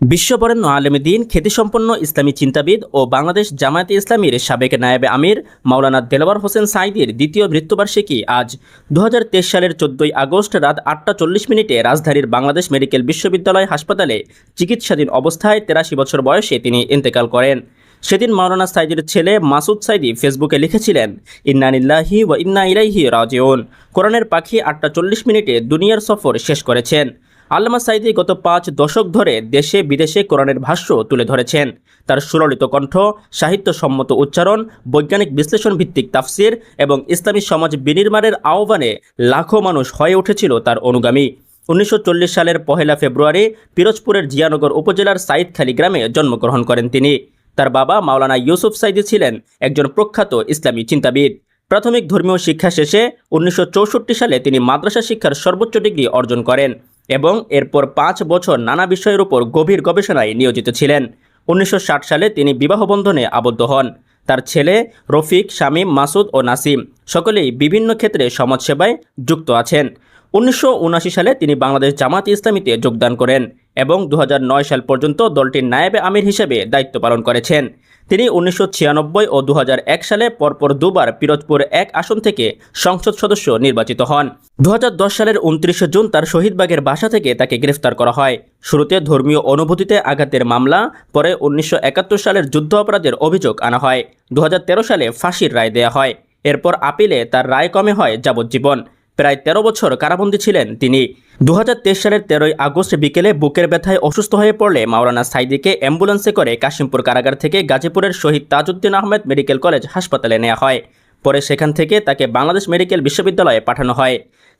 বিশ্ববরেণ্য আলেমদিন খ্যাতিসম্পন্ন ইসলামী চিন্তাবিদ ও বাংলাদেশ জামায়াতে ইসলামীর সাবেক নায়েবে আমির মাওলানা দেলওয়ার হোসেন সাইদির দ্বিতীয় মৃত্যুবার্ষিকী আজ দু হাজার তেইশ সালের চোদ্দই আগস্ট রাত আটটা চল্লিশ মিনিটে রাজধানীর বাংলাদেশ মেডিকেল বিশ্ববিদ্যালয় হাসপাতালে চিকিৎসাধীন অবস্থায় তেরাশি বছর বয়সে তিনি ইন্তেকাল করেন। সেদিন মাওলানা সাইদির ছেলে মাসুদ সাইদি ফেসবুকে লিখেছিলেন ইন্নানিল্লাহি ও ইন্না ইলাইহি রাজিউন। কোরআনের পাখি আটটা চল্লিশ মিনিটে দুনিয়ার সফর শেষ করেছেন। আল্লামা সাইদি গত পাঁচ দশক ধরে দেশে বিদেশে কোরআনের ভাষ্য তুলে ধরেছেন। তার সুললিত কণ্ঠ, সাহিত্যসম্মত উচ্চারণ, বৈজ্ঞানিক বিশ্লেষণ ভিত্তিক তাফসির এবং ইসলামী সমাজ বিনির্মাণের আহ্বানে লাখো মানুষ হয়ে উঠেছিল তার অনুগামী। উনিশশো চল্লিশ সালের পহেলা ফেব্রুয়ারি পিরোজপুরের জিয়ানগর উপজেলার সাইদখালী গ্রামে জন্মগ্রহণ করেন তিনি। তার বাবা মাওলানা ইউসুফ সাইদি ছিলেন একজন প্রখ্যাত ইসলামী চিন্তাবিদ। প্রাথমিক ধর্মীয় শিক্ষা শেষে উনিশশো চৌষট্টি সালে তিনি মাদ্রাসা শিক্ষার সর্বোচ্চ ডিগ্রি অর্জন করেন। এবং এরপর পাঁচ বছর নানা বিষয়ের উপর গভীর গবেষণায় নিয়োজিত ছিলেন। উনিশশো ষাট সালে তিনি বিবাহ বন্ধনে আবদ্ধ হন। তার ছেলে রফিক, শামীম, মাসুদ ও নাসিম সকলেই বিভিন্ন ক্ষেত্রে সমাজসেবায় যুক্ত আছেন। উনিশশো উনআশি সালে তিনি বাংলাদেশ জামাত ইসলামীতে যোগদান করেন এবং দু হাজার নয় সাল পর্যন্ত দলটির নায়েবে আমির হিসেবে দায়িত্ব পালন করেছেন। তিনি উনিশশো ছিয়ানব্বই ও দু হাজার এক সালে পরপর দুবার পিরোজপুর এক আসন থেকে সংসদ সদস্য নির্বাচিত হন। দু হাজার দশ সালের উনত্রিশে জুন তার শহীদবাগের বাসা থেকে তাকে গ্রেফতার করা হয়। শুরুতে ধর্মীয় অনুভূতিতে আঘাতের মামলা, পরে উনিশশো একাত্তর সালের যুদ্ধ অপরাধের অভিযোগ আনা হয়। দু হাজার তেরো সালে ফাঁসির রায় দেয়া হয়। এরপর আপিলে তার রায় কমে হয় যাবজ্জীবন। প্রায় তেরো বছর কারাবন্দী ছিলেন তিনি। দু হাজার তেইশ সালের তেরোই আগস্ট বিকেলে বুকের ব্যথায় অসুস্থ হয়ে পড়লে মাওলানা সাইদিকে অ্যাম্বুলেন্সে করে কাশিমপুর কারাগার থেকে গাজীপুরের শহীদ তাজউদ্দিন আহমেদ মেডিকেল কলেজ হাসপাতালে নেওয়া হয়। পরে সেখান থেকে তাকে বাংলাদেশ মেডিকেল বিশ্ববিদ্যালয়ে পাঠানো হয়।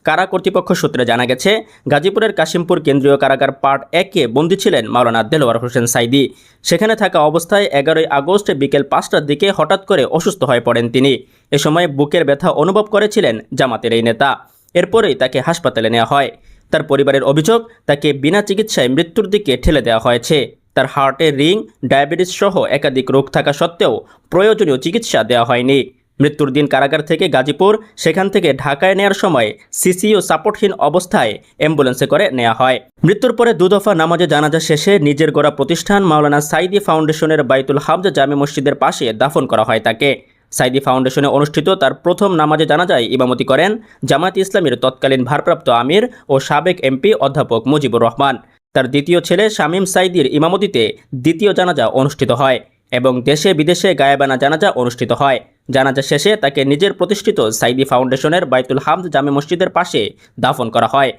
কারা কর্তৃপক্ষ সূত্রে জানা গেছে, গাজীপুরের কাশিমপুর কেন্দ্রীয় কারাগার পার্ট একে বন্দী ছিলেন মাওলানা দেলোয়ার হোসেন সাইদি। সেখানে থাকা অবস্থায় এগারোই আগস্ট বিকেল পাঁচটার দিকে হঠাৎ করে অসুস্থ হয়ে পড়েন তিনি। এ সময় বুকের ব্যথা অনুভব করেছিলেন জামাতের এই নেতা। এরপরেই তাকে হাসপাতালে নেওয়া হয়। তার পরিবারের অভিযোগ, তাকে বিনা চিকিৎসায় মৃত্যুর দিকে ঠেলে দেওয়া হয়েছে। তার হার্টে রিং, ডায়াবেটিস সহ একাধিক রোগ থাকা সত্ত্বেও প্রয়োজনীয় চিকিৎসা দেওয়া হয়নি। মৃত্যুর দিন কারাগার থেকে গাজীপুর, সেখান থেকে ঢাকায় নেয়ার সময় সিসিও সাপোর্টহীন অবস্থায় অ্যাম্বুলেন্সে করে নেওয়া হয়। মৃত্যুর পরে দুদফা নামাজে জানাজা শেষে নিজের গড়া প্রতিষ্ঠান মাওলানা সাইদি ফাউন্ডেশনের বাইতুল হামজা জামে মসজিদের পাশে দাফন করা হয় তাকে। সাইদি ফাউন্ডেশনে অনুষ্ঠিত তার প্রথম নামাজে জানাজায় ইমামতি করেন জামায়াত ইসলামের তৎকালীন ভারপ্রাপ্ত আমির ও সাবেক এমপি অধ্যাপক মুজিবুর রহমান। তার দ্বিতীয় ছেলে শামীম সাইদির ইমামতিতে দ্বিতীয় জানাজা অনুষ্ঠিত হয় এবং দেশে বিদেশে গায়েবানা জানাজা অনুষ্ঠিত হয়। জানাজা শেষে তাকে নিজের প্রতিষ্ঠিত সাইদি ফাউন্ডেশনের বাইতুল হামদ জামে মসজিদের পাশে দাফন করা হয়।